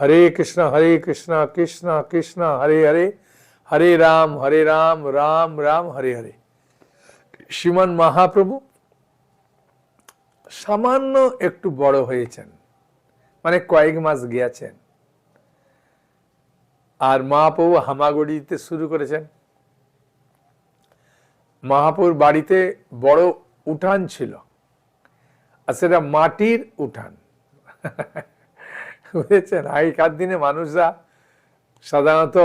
হরে কৃষ্ণ হরে কৃষ্ণ কৃষ্ণ কৃষ্ণ, হরে হরে হরে রাম হরে রাম রাম রাম, হরে হরে। শ্রীমান মহাপ্রভু সামান্য একটু বড় হয়েছেন মানে কয়েক মাস গিয়েছেন। আর মহাপ্রভু হামাগুড়ি দিতে শুরু করেছেন। মহাপ্রভুর বাড়িতে বড় উঠান ছিল, আর সেটা মাটির উঠান। বুঝেছেন আগেকার দিনে মানুষরা সাধারণত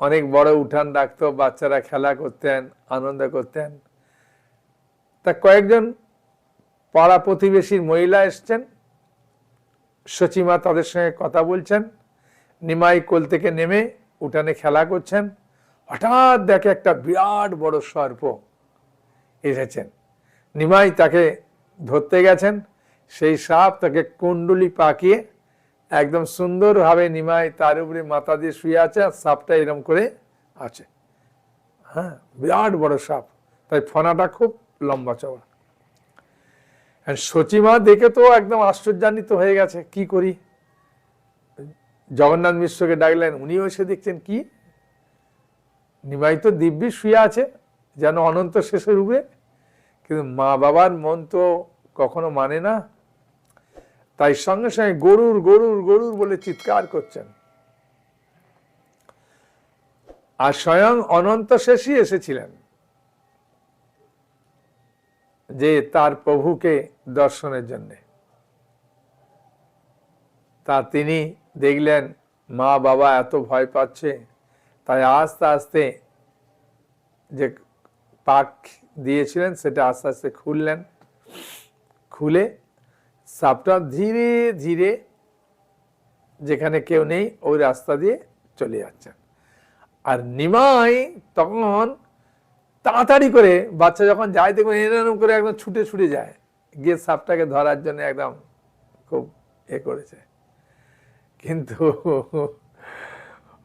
অনেক বড় উঠান রাখতো বাচ্চারা খেলা করতেন, আনন্দ করতেন। তা কয়েকজন পাড়া প্রতিবেশীর মহিলা এসছেন। সচিমা তাদের সঙ্গে কথা বলছেন। নিমাই কোল থেকে নেমে উঠানে খেলা করছেন। হঠাৎ দেখে একটা বিরাট বড় সর্প এসেছেন। নিমাই তাকে ধরতে গেছেন। সেই সাপ তাকে কুণ্ডলি পাকিয়ে একদম সুন্দরভাবে নিমাই তার উপরে মাথা দিয়ে শুয়ে আছে আর সাপটা এরম করে আছে। হ্যাঁ বিরাট বড় সাপ। তাই ফনাটা খুব লম্বা চওড়া। সচিমা দেখে তো একদম আশ্চর্যান্বিত হয়ে গেছে, কি করি? জগন্নাথ মিশ্রকে ডাকলেন, উনিও এসে দেখছেন কি? নিমাই তো দিব্যি শুয়ে আছে, যেন অনন্ত শেষের উপরে কিন্তু মা বাবার মন তো কখনো মানে না। তাই সঙ্গে সঙ্গে গরুর গরুর গরুর বলে চিৎকার করছেন। আর স্বয়ং অনন্ত শেষই এসেছিলেন। যে তার প্রভুকে দর্শনের জন্যে। তা তিনি দেখলেন, মা বাবা এত ভয় পাচ্ছে, তাই আস্তে আস্তে যে পাক দিয়েছিলেন, সেটা আস্তে আস্তে খুললেন। খুলে সাপটা ধীরে ধীরে যেখানে কেউ নেই, ওই রাস্তা দিয়ে চলে যাচ্ছেন। আর নিমাই তখন তাড়াতাড়ি করে বাচ্চা যখন যায়, দেখবেন এরকম করে একদম ছুটে ছুটে যায়। গিয়ে সাপটাকে ধরার জন্য একদম খুব এ করেছে। কিন্তু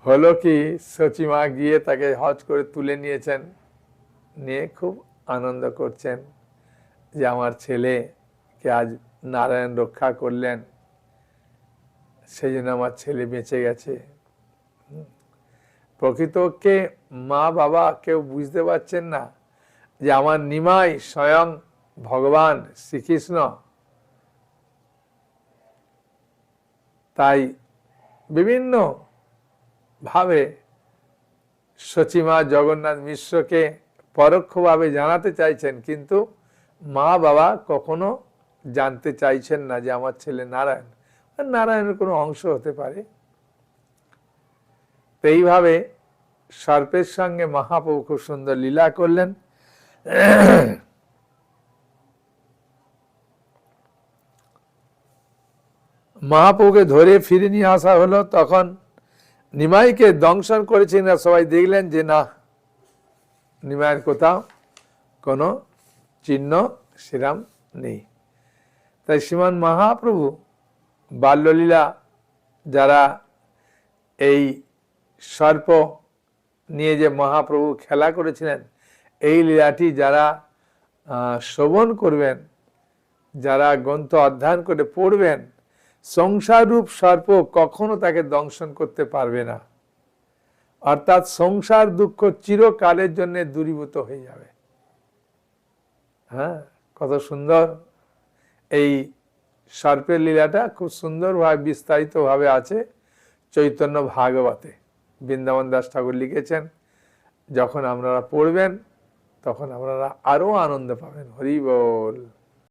হলো কি সচিমা গিয়ে তাকে হজ করে তুলে নিয়েছেন, নিয়ে খুব আনন্দ করছেন যে আমার ছেলেকে আজ নারায়ণ রক্ষা করলেন। সেই জন্য আমার ছেলে বেঁচে গেছে। প্রকৃতকে মা বাবা কেউ বুঝতে পারছেন না যে আমার নিমাই স্বয়ং ভগবান শ্রীকৃষ্ণ। তাই বিভিন্ন ভাবে সচিমা জগন্নাথ মিশ্রকে পরোক্ষভাবে জানাতে চাইছেন, কিন্তু মা বাবা কখনো জানতে চাইছেন না যে আমার ছেলে নারায়ণ নারায়ণের কোনো অংশ হতে পারে। এইভাবে সর্পের সঙ্গে মহাপ্রভু খুব সুন্দর লীলা করলেন। মহাপ্রভুকে ধরে ফিরে নিয়ে আসা হলো। তখন নিমাইকে দংশন করেছেন না সবাই দেখলেন যে না, নিমাইয়ের কোথাও কোনো চিহ্ন সেরাম নেই। তাই শ্রীমান মহাপ্রভু বাল্যলীলা যারা এই সর্প নিয়ে যে মহাপ্রভু খেলা করেছিলেন, এই লীলাটি যারা শ্রবণ করবেন, যারা গ্রন্থ অধ্যয়ন করে পড়বেন, সংসাররূপ সর্প কখনো তাকে দংশন করতে পারবে না। অর্থাৎ সংসার দুঃখ চিরকালের জন্য দূরীভূত হয়ে যাবে। হ্যাঁ কত সুন্দর। এই সর্পের লীলাটা খুব সুন্দরভাবে বিস্তারিতভাবে আছে চৈতন্য ভাগবতে। বৃন্দাবন দাস ঠাকুর লিখেছেন, যখন আপনারা পড়বেন, তখন আপনারা আরও আনন্দ পাবেন। হরি বল।